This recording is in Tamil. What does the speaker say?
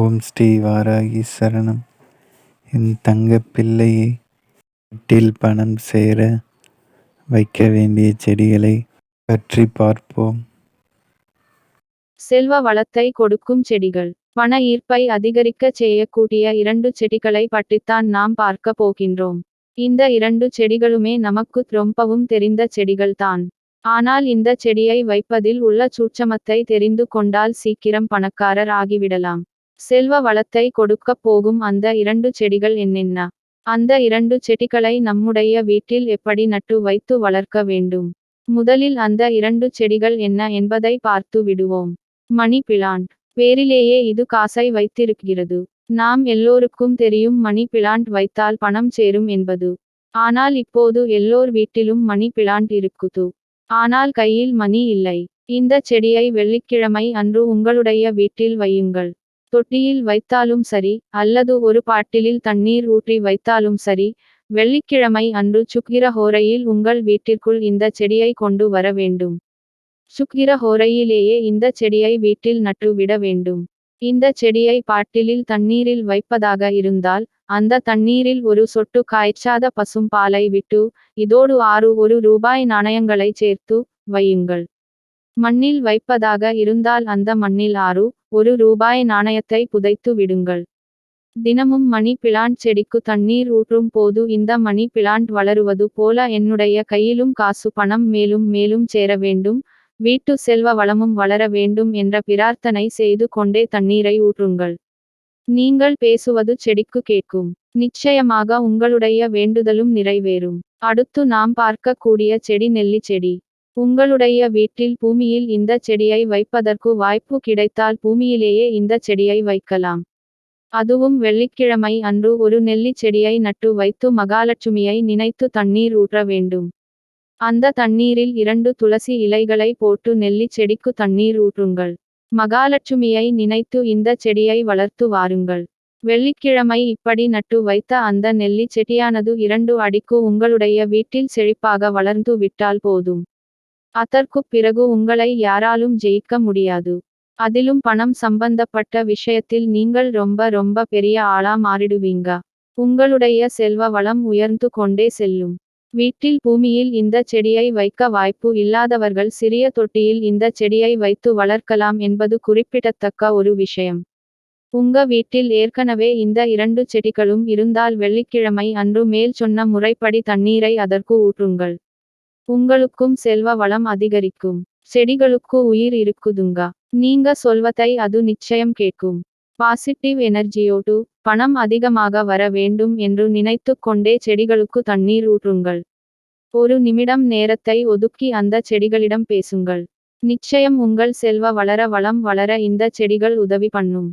ஓம் ஸ்ரீ வாராகி சரணம் என் தங்க பிள்ளையை வீட்டில் பணம் சேர வைக்க வேண்டிய செடிகளை பற்றி பார்ப்போம். செல்வ வளத்தை கொடுக்கும் செடிகள். பண ஈர்ப்பை அதிகரிக்கச் செய்யக்கூடிய இரண்டு செடிகளை பற்றித்தான் நாம் பார்க்க போகின்றோம். இந்த இரண்டு செடிகளுமே நமக்கு ரொம்பவும் தெரிந்த செடிகள்தான் ஆனால் இந்த செடியை வைப்பதில் உள்ள சூட்சமத்தை தெரிந்து கொண்டால் சீக்கிரம் பணக்காரர் ஆகிவிடலாம். செல்வ வளத்தை கொடுக்கப் போகும் அந்த இரண்டு செடிகள் என்னென்ன? அந்த இரண்டு செடிகளை நம்முடைய வீட்டில் எப்படி நட்டு வைத்து வளர்க்க வேண்டும்? முதலில் அந்த இரண்டு செடிகள் என்ன என்பதை பார்த்து விடுவோம். மணி பிளான்ட் பேரிலேயே இது காசை வைத்திருக்கிறது. நாம் எல்லோருக்கும் தெரியும் மணி பிளான்ட் வைத்தால் பணம் சேரும் என்பது. ஆனால் இப்போது எல்லோர் வீட்டிலும் மணி பிளான்ட் இருக்குது. ஆனால் கையில் மணி இல்லை. இந்த செடியை வெள்ளிக்கிழமை அன்று உங்களுடைய வீட்டில் வையுங்கள். தொட்டியில் வைத்தாலும் சரி அல்லது ஒரு பாட்டிலில் தண்ணீர் ஊற்றி வைத்தாலும் சரி வெள்ளிக்கிழமை அன்று சுக்கிர ஹோரையில் உங்கள் வீட்டிற்குள் இந்த செடியை கொண்டு வர வேண்டும். சுக்கிர ஹோரையிலேயே இந்த செடியை வீட்டில் நட்டு விட வேண்டும். இந்த செடியை பாட்டிலில் தண்ணீரில் வைப்பதாக இருந்தால் அந்த தண்ணீரில் ஒரு சொட்டு காய்ச்சாத பசும் பாலை விட்டு இதோடு ஆறு ஒரு ரூபாய் நாணயங்களை சேர்த்து வையுங்கள். மண்ணில் வைப்பதாக இருந்தால் அந்த மண்ணில் ஆறு ஒரு ரூபாய் நாணயத்தை புதைத்து விடுங்கள். தினமும் மணி பிளான்ட் செடிக்கு தண்ணீர் ஊற்றும் போது இந்த மணி பிளான்ட் வளருவது போல என்னுடைய கையிலும் காசு பணம் மேலும் மேலும் சேர வேண்டும். வீட்டு செல்வ வளமும் வளர வேண்டும் என்ற பிரார்த்தனை செய்து கொண்டே தண்ணீரை ஊற்றுங்கள். நீங்கள் பேசுவது செடிக்கு கேட்கும். நிச்சயமாக உங்களுடைய வேண்டுதலும் நிறைவேறும். அடுத்து நாம் பார்க்கக்கூடிய செடி நெல்லி செடி. உங்களுடைய வீட்டில் பூமியில் இந்த செடியை வைப்பதற்கு வாய்ப்பு கிடைத்தால் பூமியிலேயே இந்த செடியை வைக்கலாம். அதுவும் வெள்ளிக்கிழமை அன்று ஒரு நெல்லி செடியை நட்டு வைத்து மகாலட்சுமியை நினைத்து தண்ணீர் ஊற்ற வேண்டும். அந்த தண்ணீரில் இரண்டு துளசி இலைகளை போட்டு நெல்லி செடிக்கு தண்ணீர் ஊற்றுங்கள். மகாலட்சுமியை நினைத்து இந்த செடியை வளர்த்து வாருங்கள். வெள்ளிக்கிழமை இப்படி நட்டு வைத்த அந்த நெல்லி செடியானது இரண்டு அடிக்கு உங்களுடைய வீட்டில் செழிப்பாக வளர்ந்து விட்டால் போதும். அதற்குப் பிறகு உங்களை யாராலும் ஜெயிக்க முடியாது. அதிலும் பணம் சம்பந்தப்பட்ட விஷயத்தில் நீங்கள் ரொம்ப ரொம்ப பெரிய ஆளா மாறிடுவீங்க. உங்களுடைய செல்வ வளம் உயர்ந்து கொண்டே செல்லும். வீட்டில் பூமியில் இந்த செடியை வைக்க வாய்ப்பு இல்லாதவர்கள் சிறிய தொட்டியில் இந்த செடியை வைத்து வளர்க்கலாம் என்பது குறிப்பிடத்தக்க ஒரு விஷயம். உங்க வீட்டில் ஏற்கனவே இந்த இரண்டு செடிகளும் இருந்தால் வெள்ளிக்கிழமை அன்று மேல் சொன்ன முறைப்படி தண்ணீரை அதற்கு ஊற்றுங்கள். உங்களுக்கும் செல்வ வளம் அதிகரிக்கும். செடிகளுக்கு உயிர் இருக்குதுங்க. நீங்க சொல்வதை அது நிச்சயம் கேட்கும். பாசிட்டிவ் எனர்ஜியோடு பணம் அதிகமாக வர வேண்டும் என்று நினைத்து கொண்டே செடிகளுக்கு தண்ணீர் ஊற்றுங்கள். ஒரு நிமிடம் நேரத்தை ஒதுக்கி அந்த செடிகளிடம் பேசுங்கள். நிச்சயம் உங்கள் செல்வ வளர வளம் வளர இந்த செடிகள் உதவி பண்ணும்.